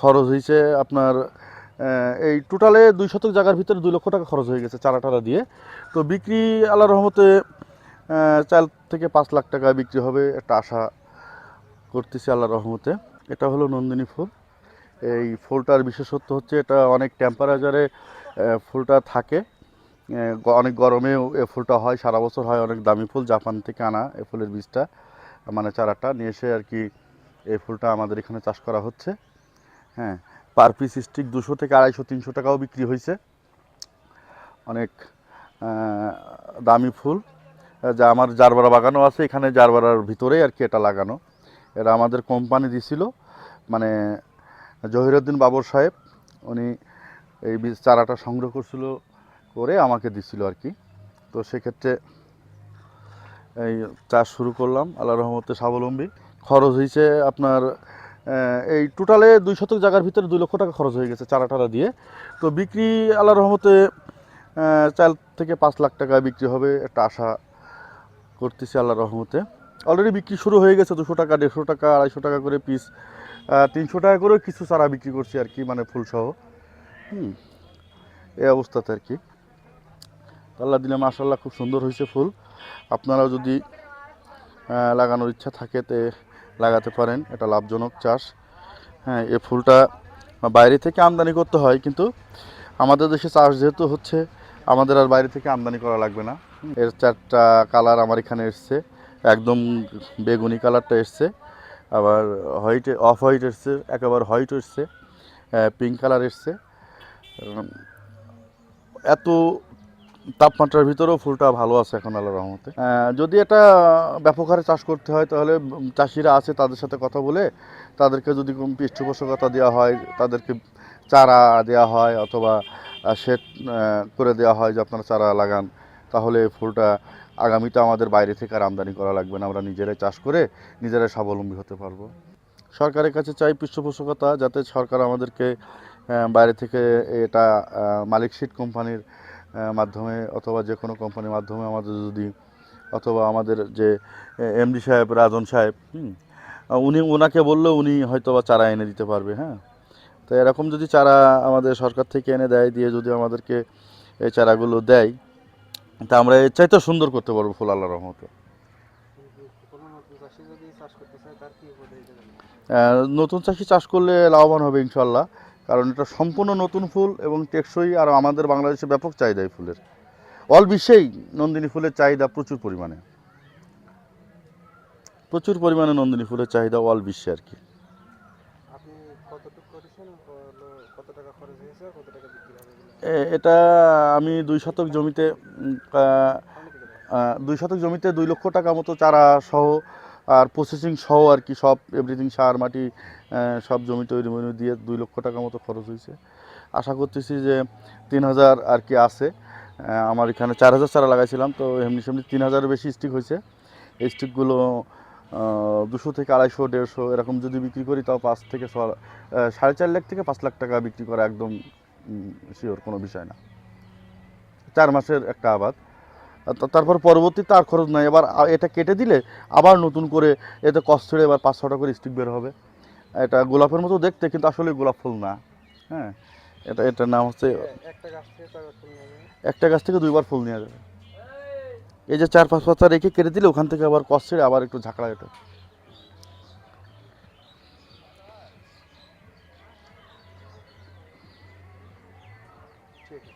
খরচ হয়েছে আপনার এই টোটালে দুই শতক জায়গার ভিতরে দুই লক্ষ টাকা খরচ হয়ে গেছে চারা টারা দিয়ে। তো বিক্রি আল্লাহ রহমতে চার থেকে পাঁচ লাখ টাকা বিক্রি হবে একটা আশা করতেছি আল্লাহ রহমতে। এটা হলো নন্দিনী ফুল। এই ফুলটার বিশেষত্ব হচ্ছে এটা অনেক টেম্পারেচারে ফুলটা থাকে। অনেক গরমেও এ ফুলটা হয়, সারা বছর হয় অনেক দামি ফুল। জাপান থেকে আনা এ ফুলের বীজটা মানে চারাটা নিয়ে এসে আর কি এই ফুলটা আমাদের এখানে চাষ করা হচ্ছে। হ্যাঁ পার পিস স্টিক দুশো থেকে আড়াইশো, তিনশো টাকাও বিক্রি হয়েছে অনেক দামি ফুল যা আমার জারবারা বাগানও আছে, এখানে জারবারার ভিতরেই আর কি এটা লাগানো। এটা আমাদের কোম্পানি দিছিল মানে জহিরুদ্দিন বাবর সাহেব, উনি এই বীজ চারাটা সংগ্রহ করছিল, করে আমাকে দিছিল আর কি। তো সেক্ষেত্রে এই চাষ শুরু করলাম আল্লাহ রহমতে স্বাবলম্বী। খরচ হয়েছে আপনার এই টোটালে দুই শতক জায়গার ভিতরে দুই লক্ষ টাকা খরচ হয়ে গেছে চারা টারা দিয়ে। তো বিক্রি আল্লাহ রহমতে চার থেকে পাঁচ লাখ টাকা বিক্রি হবে, একটা আশা করতেছি আল্লাহ রহমতে। অলরেডি বিক্রি শুরু হয়ে গেছে দুশো টাকা, দেড়শো টাকা, আড়াইশো টাকা করে পিস তিনশো টাকা করেও কিছু চারা বিক্রি করছি আর কি মানে ফুলসহ হুম, এই অবস্থাতে আর কি। আল্লাহ দিলে মাসাল্লাহ খুব সুন্দর হয়েছে ফুল। আপনারাও যদি লাগানোর ইচ্ছা থাকে তে লাগাতে পারেন, এটা লাভজনক চাষ। হ্যাঁ এ ফুলটা বাইরে থেকে আমদানি করতে হয়, কিন্তু আমাদের দেশে চাষ যেহেতু হচ্ছে, আমাদের আর বাইরে থেকে আমদানি করা লাগবে না। এর চারটা কালার আমার এখানে এসছে, একদম বেগুনি কালারটা এসছে, আবার হোয়াইট, অফ হোয়াইট এসছে, একেবারে হোয়াইট এসছে পিঙ্ক কালার এসছে। এত তাপমাত্রার ভিতরেও ফুলটা ভালো আছে এখন আল্লাহ রহমতে। যদি এটা ব্যাপক হারে চাষ করতে হয়, তাহলে চাষিরা আছে তাদের সাথে কথা বলে তাদেরকে যদি পৃষ্ঠপোষকতা দেওয়া হয়, তাদেরকে চারা দেওয়া হয় অথবা সেট করে দেওয়া হয় যে আপনারা চারা লাগান, তাহলে ফুলটা আগামীতে আমাদের বাইরে থেকে আর আমদানি করা লাগবে না। আমরা নিজেরাই চাষ করে নিজেরাই স্বাবলম্বী হতে পারব। সরকারের কাছে চাই পৃষ্ঠপোষকতা যাতে সরকার আমাদেরকে বাইরে থেকে এটা মালিক সিট কোম্পানির মাধ্যমে অথবা যে কোনো কোম্পানির মাধ্যমে আমাদের যদি, অথবা আমাদের যে এমডি সাহেব, রাজন সাহেব উনি ওনাকে বললেও উনি হয়তো বা চারা এনে দিতে পারবে হ্যাঁ। তো এরকম যদি চারা আমাদের সরকার থেকে এনে দেয়, দিয়ে যদি আমাদেরকে এই চারাগুলো দেয়, তা আমরা এর চাইতে সুন্দর করতে পারব ফুল আল্লাহ রহমতে। নতুন চাষি চাষ করলে লাভবান হবে ইনশাল্লাহ কারণ এটা সম্পূর্ণ নতুন ফুল এবং টেকসই আর আমাদের বাংলাদেশে ব্যাপক চাহিদা এই ফুলের। অল বিশ্বেই নন্দিনী ফুলের চাহিদা প্রচুর পরিমাণে। প্রচুর পরিমাণে নন্দিনী ফুলের চাহিদা অল বিশ্বে আর কি। এটা আমি দুই শতক জমিতে দুই শতক জমিতে দুই লক্ষ টাকা মতো চারা সহ আর প্রসেসিং সহ আর কি সব এভরিথিং সার, মাটি সব জমি তৈরি মনি দিয়ে দুই লক্ষ টাকা মতো খরচ হয়েছে। আশা করতেছি যে তিন হাজার আর কি আছে। আমার এখানে চার হাজার চারা লাগাইছিলাম, তো এমনি সেমনি তিন হাজারের বেশি স্টিক হয়েছে। এই স্টিকগুলো দুশো থেকে আড়াইশো, দেড়শো এরকম যদি বিক্রি করি, তাও পাঁচ থেকে ছ- সাড়ে চার লাখ থেকে পাঁচ লাখ টাকা বিক্রি করা একদম শিওর কোনো বিষয় না। চার মাসের একটা আবাদ। তারপর পরবর্তীতে আর খরচ নাই। এবার এটা কেটে দিলে আবার নতুন করে এতে কষ্ট ছেড়ে এবার পাঁচ ছটা করে স্টিক বের হবে। এটা গোলাপের মতো দেখতে কিন্তু আসলে গোলাপ ফুল না। হ্যাঁ এটা এটার নাম হচ্ছে একটা গাছ থেকে? একটা গাছ দুইবার ফুল নেওয়া যাবে। এই যে চার পাঁচ পাতা রেখে কেটে দিলে ওখান থেকে আবার কষ্ট ছেড়ে আবার একটু ঝাঁকড়া এটা। ঠিক আছে।